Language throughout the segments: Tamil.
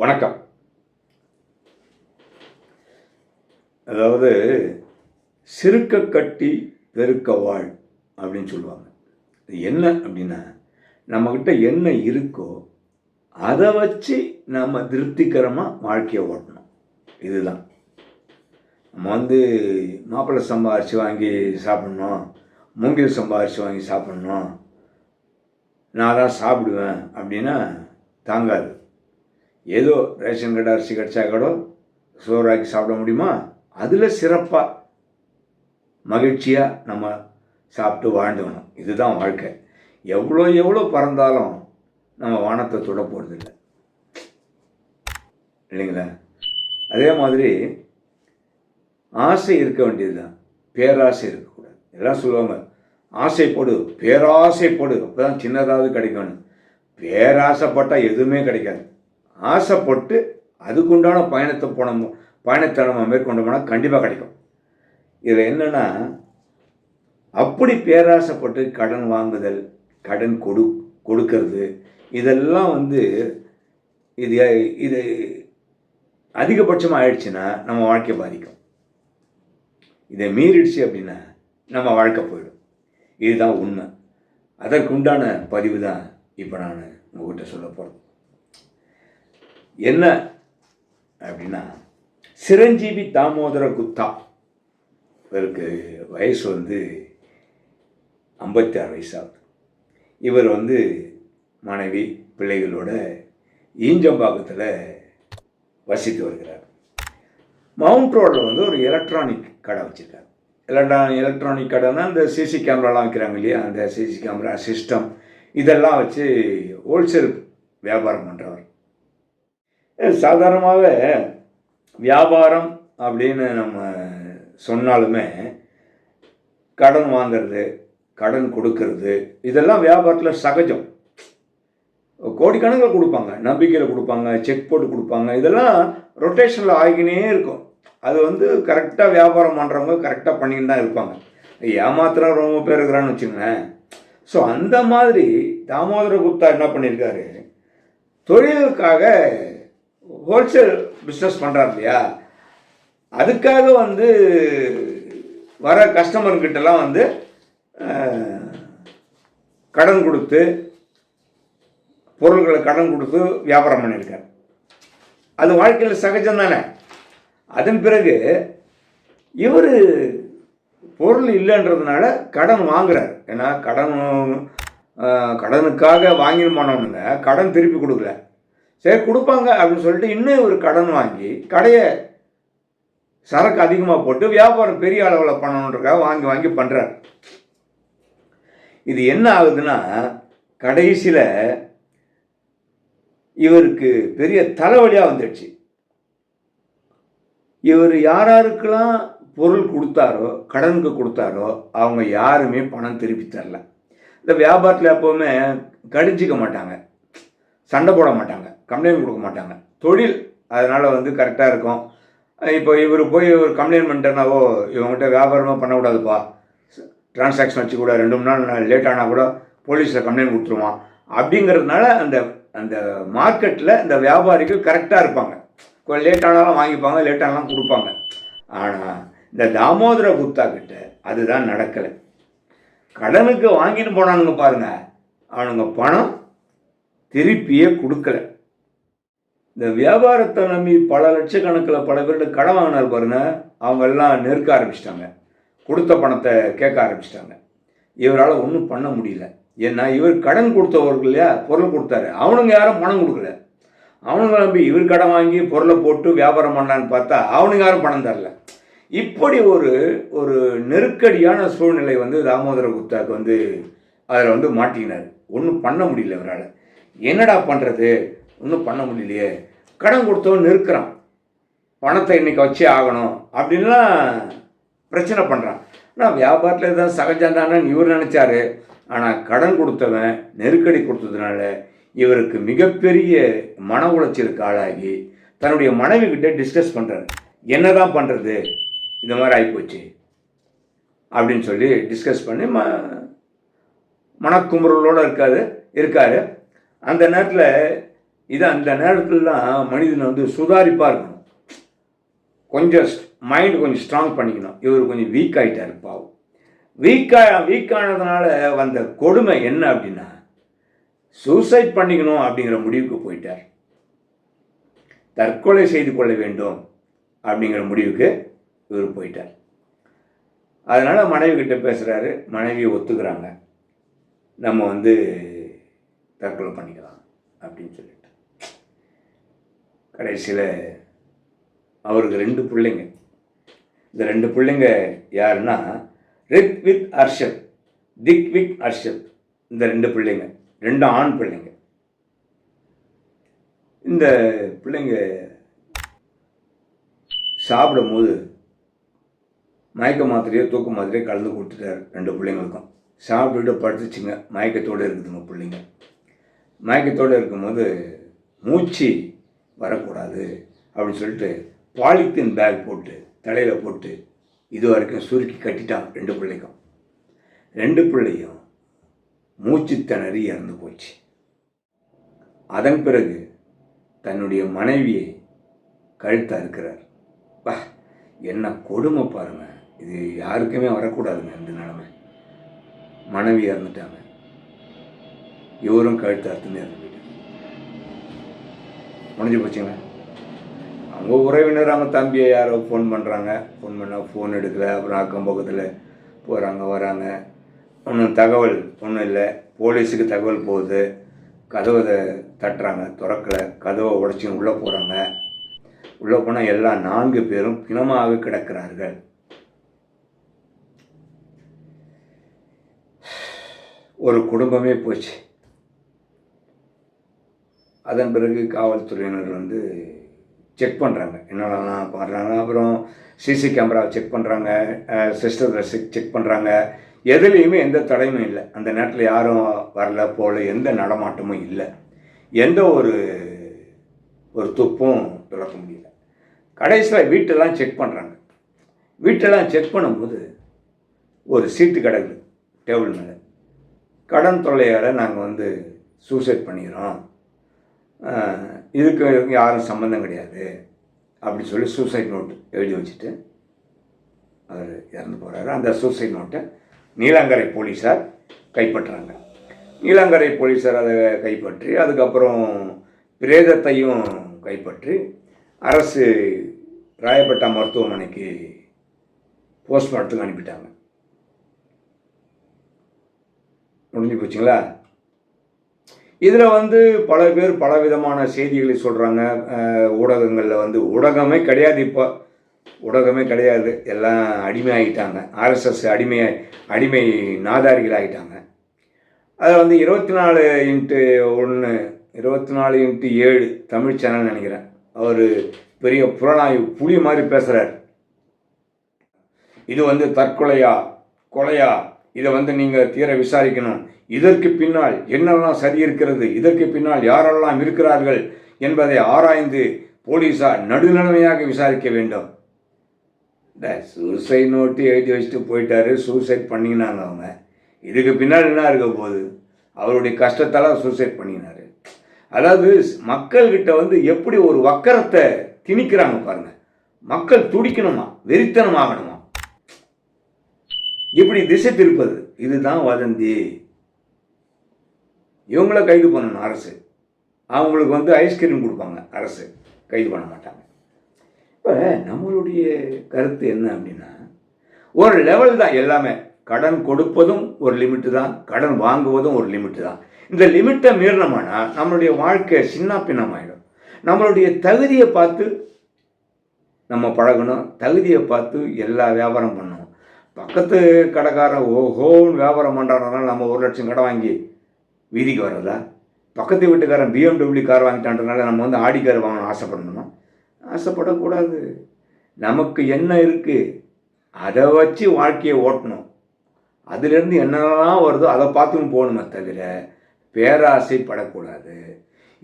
வணக்கம். அதாவது சிறுக்க கட்டி பெருக்க வாழ் அப்படின்னு சொல்லுவாங்க. இது என்ன அப்படின்னா நம்மக்கிட்ட என்ன இருக்கோ அதை வச்சு நம்ம திருப்திகரமாக வாழ்க்கையை ஓட்டணும். இதுதான். நம்ம வந்து மாப்பிள்ளை சம்பாரித்து வாங்கி சாப்பிட்ணும் மூங்கில் சம்பாரித்து வாங்கி சாப்பிட்ணும் நான் தான் சாப்பிடுவேன் அப்படின்னா தாங்காது. ஏதோ ரேஷன் கடை அரிசி கிடச்சா கூட சோறாக்கி சாப்பிட முடியுமா? அதில் சிறப்பாக மகிழ்ச்சியாக நம்ம சாப்பிட்டு வாழ்ந்துக்கணும். இதுதான் வாழ்க்கை. எவ்வளோ எவ்வளோ பறந்தாலும் நம்ம வானத்தை தொட போகிறதில்ல இல்லைங்களா? அதே மாதிரி ஆசை இருக்க வேண்டியது தான் பேராசை இருக்கக்கூடாது. எல்லாம் சொல்லுவாங்க. ஆசைப்படு பேராசைப்படு அப்போ தான் சின்னதாவது கிடைக்கணும். பேராசைப்பட்டால் எதுவுமே கிடைக்காது. ஆசைப்பட்டு அதுக்குண்டான பயணத்தை போனோம் பயணத்தை நம்ம மேற்கொண்டோம்னா கண்டிப்பாக கிடைக்கும். இதில் என்னென்னா அப்படி பேராசைப்பட்டு கடன் வாங்குதல் கடன் கொடு கொடுக்கறது இதெல்லாம் வந்து இது இது அதிகபட்சமாக ஆயிடுச்சுன்னா நம்ம வாழ்க்கை பாதிக்கும். இதை மீறிடுச்சு அப்படின்னா நம்ம வாழ்க்கை போயிடும். இதுதான் உண்மை. அதற்குண்டான பதிவு தான் இப்போ நான் உங்ககிட்ட சொல்ல போகிறேன் என்ன? அப்படின்னா சிரஞ்சீவி தாமோதர குத்தா இவருக்கு வயசு வந்து ஐம்பத்தி ஆறு வயசாகுது. இவர் வந்து மனைவி பிள்ளைகளோட ஈஞ்சம்பாக்கத்தில் வசித்து வருகிறார். மவுண்ட் ரோடில் வந்து ஒரு எலக்ட்ரானிக் கடை வச்சுருக்காரு. எலக்ட்ரா எலக்ட்ரானிக் கடைனா இந்த சிசி கேமராலாம் வைக்கிறாங்க இல்லையா? அந்த சிசி கேமரா சிஸ்டம் இதெல்லாம் வச்சு ஹோல்சேல் வியாபாரம் பண்ணுறவர் சாதாரணமாகவே வியாபாரம் அப்படின்னு நம்ம சொன்னாலுமே கடன் வாங்கிறது கடன் கொடுக்கறது இதெல்லாம் வியாபாரத்தில் சகஜம். கோடிக்கணக்கில் கொடுப்பாங்க நம்பிக்கையில் கொடுப்பாங்க செக் போட்டு கொடுப்பாங்க. இதெல்லாம் ரொட்டேஷனில் ஆகினே இருக்கும். அது வந்து கரெக்டாக வியாபாரம் பண்ணுறவங்க கரெக்டாக பண்ணின்னு தான் இருப்பாங்க. ஏமாத்திரம் ரொம்ப பேர் இருக்கிறான்னு வச்சுங்களேன் ஸோ அந்த மாதிரி தாமோதர குப்தா என்ன பண்ணியிருக்காரு? தொழிலுக்காக ஹோல்சேல் பிஸ்னஸ் பண்ணுறாரு இல்லையா அதுக்காக வந்து வர கஸ்டமர்கிட்டலாம் வந்து கடன் கொடுத்து பொருள்களை கடன் கொடுத்து வியாபாரம் பண்ணியிருக்கார். அது வாழ்க்கையில் சகஜம் தானே? அதன் பிறகு இவர் பொருள் இல்லைன்றதுனால கடன் வாங்குறார். ஏன்னா கடன் கடனுக்காக வாங்கினு போனவனுங்க கடன் திருப்பி கொடுக்கல. சரி கொடுப்பாங்க அப்படின்னு சொல்லிட்டு இன்னும் ஒரு கடன் வாங்கி கடையை சரக்கு அதிகமாக போட்டு வியாபாரம் பெரிய அளவில் பண்ணணுன்றக்காக வாங்கி வாங்கி பண்ணுறார் இது என்ன ஆகுதுன்னா கடைசியில் இவருக்கு பெரிய தலைவலியாக வந்துடுச்சு. இவர் யாராருக்கெல்லாம் பொருள் கொடுத்தாரோ கடனுக்கு கொடுத்தாரோ அவங்க யாருமே பணம் திருப்பி தரல. இந்த வியாபாரத்தில் எப்போவுமே கடிச்சிக்க மாட்டாங்க. சண்டை போட மாட்டாங்க. கம்ப்ளைண்ட் கொடுக்க மாட்டாங்க. தொழில் அதனால் வந்து கரெக்டாக இருக்கும். இப்போ இவர் போய் ஒரு கம்ப்ளைண்ட் பண்ணிட்டேனாவோ இவங்ககிட்ட வியாபாரமாக பண்ணக்கூடாதுப்பா. டிரான்சாக்ஷன் வச்சு கூட ரெண்டு மூணு நாள் லேட் ஆனால் கூட போலீஸில் கம்ப்ளைண்ட் கொடுத்துருவான். அப்படிங்கிறதுனால அந்த அந்த மார்க்கெட்டில் இந்த வியாபாரிகள் கரெக்டாக இருப்பாங்க. கொஞ்சம் லேட் ஆனாலும் வாங்கிப்பாங்க லேட் ஆனாலும் கொடுப்பாங்க. ஆனால் இந்த தாமோதர குப்தா கிட்ட அதுதான் நடக்கலை. கடனுக்கு வாங்கிட்டு போனானுங்க பாருங்க. அவனுங்க பணம் திருப்பியே கொடுக்கல. இந்த வியாபாரத்தை நம்பி பல லட்சக்கணக்கில் பல பேர்கிட்ட கடன் வாங்கினார் பாருங்க அவங்க எல்லாம் நெருக்க ஆரம்பிச்சிட்டாங்க. கொடுத்த பணத்தை கேட்க ஆரம்பிச்சிட்டாங்க. இவரால் ஒன்றும் பண்ண முடியல. ஏன்னா இவர் கடன் கொடுத்தவர்கள் இல்லையா பொருள் கொடுத்தாரு. அவனுங்க யாரும் பணம் கொடுக்கல. அவனுங்க நம்பி இவர் கடன் வாங்கி பொருளை போட்டு வியாபாரம் பண்ணான்னு பார்த்தா அவனுங்க யாரும் பணம் தரல. இப்படி ஒரு ஒரு நெருக்கடியான சூழ்நிலை வந்து தாமோதர குப்தாவுக்கு வந்து அதில் வந்து மாட்டிக்கினார். ஒன்றும் பண்ண முடியல இவரால். என்னடா பண்ணுறது ஒன்றும் பண்ண முடியலையே. கடன் கொடுத்தவன் நிற்கிறான். பணத்தை இன்னைக்கு வச்சே ஆகணும் அப்படின்லாம் பிரச்சனை பண்ணுறான் ஆனால் வியாபாரத்தில் எதாவது சகஜம் தானேன்னு இவர் நினச்சாரு. ஆனால் கடன் கொடுத்தவன் நெருக்கடி கொடுத்ததுனால இவருக்கு மிகப்பெரிய மன உளைச்சலுக்கு ஆளாகி தன்னுடைய மனைவி கிட்டே டிஸ்கஸ் பண்ணுறாரு என்னதான் பண்ணுறது இந்த மாதிரி ஆகிப்போச்சு அப்படின்னு சொல்லி டிஸ்கஸ் பண்ணி ம மனக்குமுறலோடு இருக்காது இருக்காரு. அந்த நேரத்தில் இது அந்த நேரத்தில் தான் மனிதன் வந்து சுதாரிப்பாக இருக்கணும். கொஞ்சம் மைண்ட் கொஞ்சம் ஸ்ட்ராங் பண்ணிக்கணும். இவர் கொஞ்சம் வீக் ஆகிட்டார் பாவம். வீக்காக வீக்கானதுனால வந்த கொடுமை என்ன அப்படின்னா சூசைட் பண்ணிக்கணும் அப்படிங்கிற முடிவுக்கு போயிட்டார். தற்கொலை செய்து கொள்ள வேண்டும் அப்படிங்கிற முடிவுக்கு இவர் போயிட்டார். அதனால் மனைவி கிட்ட பேசுகிறாரு மனைவியை ஒத்துக்கிறாங்க. நம்ம வந்து தற்கொலை பண்ணிக்கலாம் அப்படின்னு சொல்லிட்டு. கடைசியில் அவருக்கு ரெண்டு பிள்ளைங்க. இந்த ரெண்டு பிள்ளைங்க யாருன்னா ரித் with Arshad thick with Arshad இந்த ரெண்டு பிள்ளைங்க ரெண்டு ஆண் பிள்ளைங்க. இந்த பிள்ளைங்க சாப்பிடும்போது மயக்க மாத்திரையோ தூக்க மாத்திரையோ கலந்து கொடுத்துட்டார் ரெண்டு பிள்ளைங்களுக்கும். சாப்பிட்டுட்டு படுத்துச்சுங்க மயக்கத்தோடு இருக்குதுங்க பிள்ளைங்க. மயக்கத்தோடு இருக்கும்போது மூச்சு வரக்கூடாது அப்படின்னு சொல்லிட்டு பாலித்தீன் பேக் போட்டு தலையில் போட்டு இது வரைக்கும் சுருக்கி கட்டிட்டான் ரெண்டு பிள்ளைக்கும். ரெண்டு பிள்ளையும் மூச்சு திணறி இறந்து போச்சு. அதன் பிறகு தன்னுடைய மனைவியை கழுத்தா இருக்கிறார். பா என்ன கொடுமை பாருங்க. இது யாருக்குமே வரக்கூடாதுங்க இந்த நிலைமை. மனைவி இறந்துட்டாங்க. இவரும் கழுத்து அறுத்துனே இறந்து முடிஞ்சு போச்சுங்க அவங்க உறவினர் அவங்க தம்பியை யாரோ ஃபோன் பண்ணுறாங்க ஃபோன் பண்ணால் ஃபோன் எடுக்கல. அப்புறம் அக்கம் பக்கத்தில் போகிறாங்க வராங்க. ஒன்றும் தகவல் ஒன்றும் இல்லை. போலீஸுக்கு தகவல் போகுது. கதவை தட்டுறாங்க. திறக்கலை. கதவை உடச்சி உள்ளே போகிறாங்க உள்ளே போனால் எல்லா நான்கு பேரும் பிணமாக கிடக்கிறார்கள். ஒரு குடும்பமே போச்சு. அதன் பிறகு காவல்துறையினர் வந்து செக் பண்ணுறாங்க என்னென்னலாம் பண்ணுறாங்க அப்புறம் சிசி கேமரா செக் பண்ணுறாங்க சிஸ்டர் செக் செக் பண்ணுறாங்க எதுலேயுமே எந்த தடையும் இல்லை. அந்த நேரத்தில் யாரும் வரல போகல எந்த நடமாட்டமும் இல்லை. எந்த ஒரு ஒரு துப்பும் துறக்க முடியல. கடைசியில் வீட்டெல்லாம் செக் பண்ணுறாங்க வீட்டெல்லாம் செக் பண்ணும்போது ஒரு சீட்டு கிடக்குது டேபிள் மேலே. கடன் தொல்லையால் நாங்கள் வந்து சூசைட் பண்ணிக்கிறோம் இதுக்கு யாரும் சம்மந்தம் கிடையாது. அப்படி சொல்லி சூசைட் நோட்டு எழுதி வச்சுட்டு அவர் இறந்து போகிறாரு அந்த சூசைட் நோட்டை நீலாங்கரை போலீஸார் கைப்பற்றுறாங்க நீலாங்கரை போலீஸார் அதை கைப்பற்றி அதுக்கப்புறம் பிரேதத்தையும் கைப்பற்றி அரசு ராயப்பட்டா மருத்துவமனைக்கு போஸ்ட்மார்ட்டத்துக்கு அனுப்பிட்டாங்க. முடிஞ்சு போச்சுங்களா? இதில் வந்து பல பேர் பல விதமான செய்திகளை சொல்கிறாங்க ஊடகங்களில் வந்து ஊடகமே கிடையாது இப்போ. ஊடகமே கிடையாது. எல்லாம் அடிமை ஆகிட்டாங்க ஆர்எஸ்எஸ் அடிமை அடிமை நாதாரிகள் ஆகிட்டாங்க அதில் வந்து இருபத்தி நாலு இன்ட்டு ஒன்று இருபத்தி நாலு இன்ட்டு ஏழு தமிழ் சேனல் நினைக்கிறேன். அவர் பெரிய புலனாய்வு புலி மாதிரி பேசுகிறார் இது வந்து தற்கொலையா கொலையா இதை வந்து நீங்கள் தீர விசாரிக்கணும். இதற்கு பின்னால் என்னெல்லாம் சரி இருக்கிறது? இதற்கு பின்னால் யாரெல்லாம் இருக்கிறார்கள் என்பதை ஆராய்ந்து போலீஸார் நடுநிலைமையாக விசாரிக்க வேண்டும். இந்த சூசைட் நோட்டு எழுதி வச்சுட்டு போயிட்டாரு சூசைட் பண்ணிக்கினாங்க அவங்க. இதுக்கு பின்னால் என்ன இருக்க போகுது? அவருடைய கஷ்டத்தால் சூசைட் பண்ணிக்கினாரு அதாவது மக்கள்கிட்ட வந்து எப்படி ஒரு வக்கரத்தை திணிக்கிறாங்க பாருங்க. மக்கள் துடிக்கணுமா? வெறித்தனம் ஆகணுமா இப்படி திசை திருப்பது? இதுதான் வதந்தி. இவங்கள கைது பண்ணணும் அரசு. அவங்களுக்கு வந்து ஐஸ்கிரீம் கொடுப்பாங்க அரசு. கைது பண்ண மாட்டாங்க. இப்போ நம்மளுடைய கருத்து என்ன அப்படின்னா ஒரு லெவல் தான் எல்லாமே. கடன் கொடுப்பதும் ஒரு லிமிட்டு தான் கடன் வாங்குவதும் ஒரு லிமிட்டு தான். இந்த லிமிட்டை மீறினோம்னா நம்மளுடைய வாழ்க்கை சின்ன பின்னமாயிடும் நம்மளுடைய தகுதியை பார்த்து நம்ம பழகணும் தகுதியை பார்த்து எல்லா வியாபாரம் பண்ணணும். பக்கத்து கடைக்காரன் ஓஹோன்னு வியாபாரம் பண்ணுறானால நம்ம ஒரு லட்சம் கடை வாங்கி வீதிக்கு வர்றதா? பக்கத்து வீட்டுக்காரன் பிஎம்டபிள்யூ கார் வாங்கிட்டான்றனால நம்ம வந்து ஆடி கார் வாங்கணும் ஆசைப்படணுமா? ஆசைப்படக்கூடாது. நமக்கு என்ன இருக்குது அதை வச்சு வாழ்க்கையை ஓட்டணும். அதுலேருந்து என்னெல்லாம் வருதோ அதை பார்த்தும் போகணுமே தவிர பேராசைப்படக்கூடாது.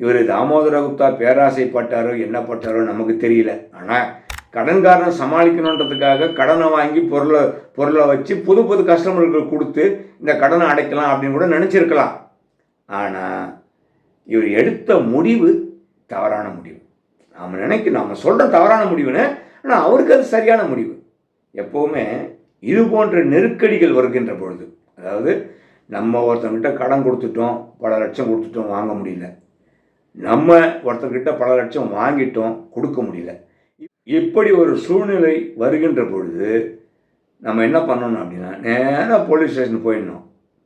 இவர் தாமோதர குப்தா பேராசைப்பட்டாரோ என்ன பட்டாரோ நமக்கு தெரியல. ஆனால் கடன்காரன் சமாளிக்கணுன்றதுக்காக கடனை வாங்கி பொருளை பொருளை வச்சு புது புது கஸ்டமர்களுக்கு கொடுத்து இந்த கடனை அடைக்கலாம் அப்படின்னு கூட நினச்சிருக்கலாம். ஆனால் இவர் எடுத்த முடிவு தவறான முடிவு. நாம் நினைக்க நாம் சொல்கிற தவறான முடிவுன்னு ஆனால் அவருக்கு அது சரியான முடிவு. எப்போவுமே இது போன்ற நெருக்கடிகள் வருகின்ற பொழுது அதாவது நம்ம ஒருத்தங்கிட்ட கடன் கொடுத்துட்டோம் பல லட்சம் கொடுத்துட்டோம் வாங்க முடியல. நம்ம ஒருத்தர்கிட்ட பல லட்சம் வாங்கிட்டோம் கொடுக்க முடியல. இப்படி ஒரு சூழ்நிலை வருகின்ற பொழுது நம்ம என்ன பண்ணணும் அப்படின்னா நேராக போலீஸ் ஸ்டேஷன் போயிடணும்.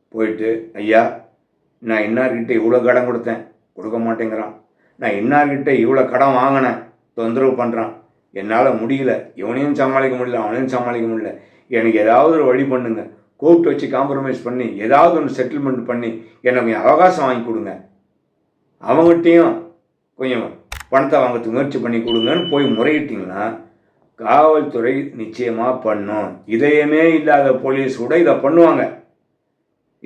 போயிட்டு ஐயா நான் இன்னார்கிட்ட இவ்வளோ கடன் கொடுத்தேன். கொடுக்க மாட்டேங்கிறான். நான் இன்னார்கிட்ட இவ்வளோ கடன் வாங்கினேன். தொந்தரவு பண்ணுறான் என்னால் முடியல. இவனையும் சமாளிக்க முடியல. அவனையும் சமாளிக்க முடியல. எனக்கு ஏதாவது ஒரு வழி பண்ணுங்க. கூப்பிட்டு வச்சு காம்ப்ரமைஸ் பண்ணி ஏதாவது ஒன்று செட்டில்மெண்ட் பண்ணி எனக்கு கொஞ்சம் அவகாசம் வாங்கி கொடுங்க. அவங்ககிட்டையும் கொஞ்சம் பணத்தை வாங்கிறதுக்கு முயற்சி பண்ணி கொடுங்கன்னு போய் முறையிட்டிங்கன்னா காவல்துறை நிச்சயமாக பண்ணும். இதயமே இல்லாத போலீஸ் கூட இதை பண்ணுவாங்க.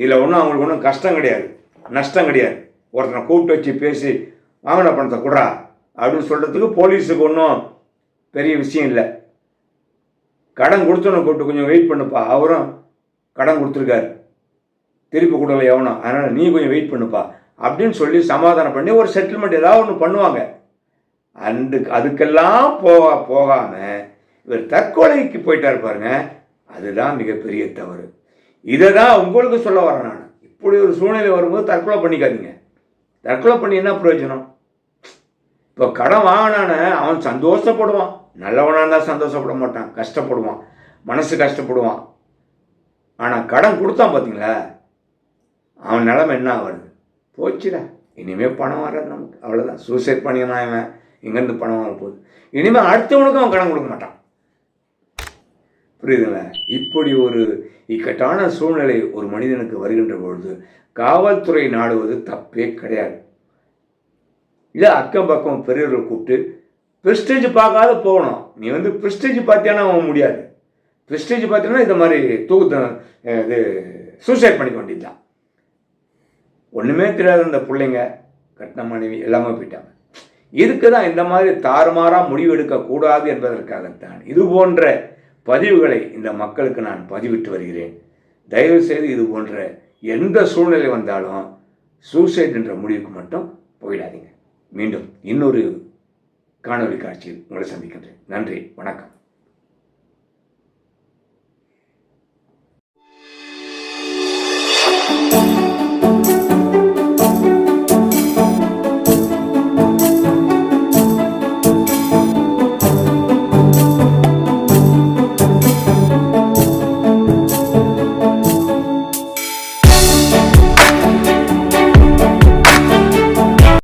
இதில் ஒன்றும் அவங்களுக்கு ஒன்றும் கஷ்டம் கிடையாது. நஷ்டம் கிடையாது. ஒருத்தனை கூப்பிட்டு வச்சு பேசி வாங்கின பணத்தை கொடுறா. அப்படின்னு சொல்கிறதுக்கு போலீஸுக்கு ஒன்றும் பெரிய விஷயம் இல்லை. கடன் கொடுத்தவனை கூப்பிட்டு கொஞ்சம் வெயிட் பண்ணுப்பா. அவரும் கடன் கொடுத்துருக்காரு. திருப்பி கொடுக்கல எவனும். அதனால் நீ கொஞ்சம் வெயிட் பண்ணுப்பா. அப்படின்னு சொல்லி சமாதானம் பண்ணி ஒரு செட்டில்மெண்ட் ஏதாவது ஒன்று பண்ணுவாங்க. அந்த அதுக்கெல்லாம் போக போகாமல் இவர் தற்கொலைக்கு போயிட்டார் பாருங்க. அதுதான் மிகப்பெரிய தவறு. இதை தான் உங்களுக்கு சொல்ல வரேன் நான். இப்படி ஒரு சூழ்நிலை வரும்போது தற்கொலை பண்ணிக்காதீங்க. தற்கொலை பண்ணி என்ன பிரயோஜனம்? இப்போ கடன் வாங்கினான அவன் சந்தோஷப்படுவான். நல்லவனாக இருந்தால் சந்தோஷப்பட மாட்டான். கஷ்டப்படுவான். மனசு கஷ்டப்படுவான். ஆனால் கடன் கொடுத்தான் பார்த்தீங்களா அவன் நிலமை என்ன ஆகுது? போச்சுடா. இனிமேல் பணம் வராது நமக்கு. அவ்வளோதான் சூசைட் பண்ணினான் இவன். எங்கேருந்து பணம் வர போகுது. இனிமேல் அடுத்தவனுக்கும் அவன் கடன் கொடுக்க மாட்டான். புரியுதுங்களா? இப்படி ஒரு இக்கட்டான சூழ்நிலை ஒரு மனிதனுக்கு வருகின்ற பொழுது காவல்துறை நாடுவது தப்பே கிடையாது. இல்லை அக்கம் பக்கம் பெரியவர்கள் கூப்பிட்டு ப்ரெஸ்டேஜ் பார்க்காத போகணும். நீ வந்து ப்ரெஸ்டேஜ் பார்த்தியானா அவன் முடியாது. ப்ரெஸ்டேஜ் பார்த்தீங்கன்னா இந்த மாதிரி தூக்கு இது சூசைட் பண்ணிக்க வேண்டியதுதான். ஒன்றுமே தெரியாத இந்த பிள்ளைங்க கட்டின மனைவி எல்லாமே போயிட்டாங்க. இதுக்கு தான் இந்த மாதிரி தாறுமாறாக முடிவு எடுக்கக்கூடாது என்பதற்காகத்தான் இது போன்ற பதிவுகளை இந்த மக்களுக்கு நான் பதிவிட்டு வருகிறேன். தயவு செய்து இது போன்ற எந்த சூழ்நிலை வந்தாலும் சூசைட் என்ற முடிவுக்கு மட்டும் போயிடாதீங்க. மீண்டும் இன்னொரு காணொளி காட்சியில் உங்களை சந்திக்கின்றேன். நன்றி. வணக்கம்.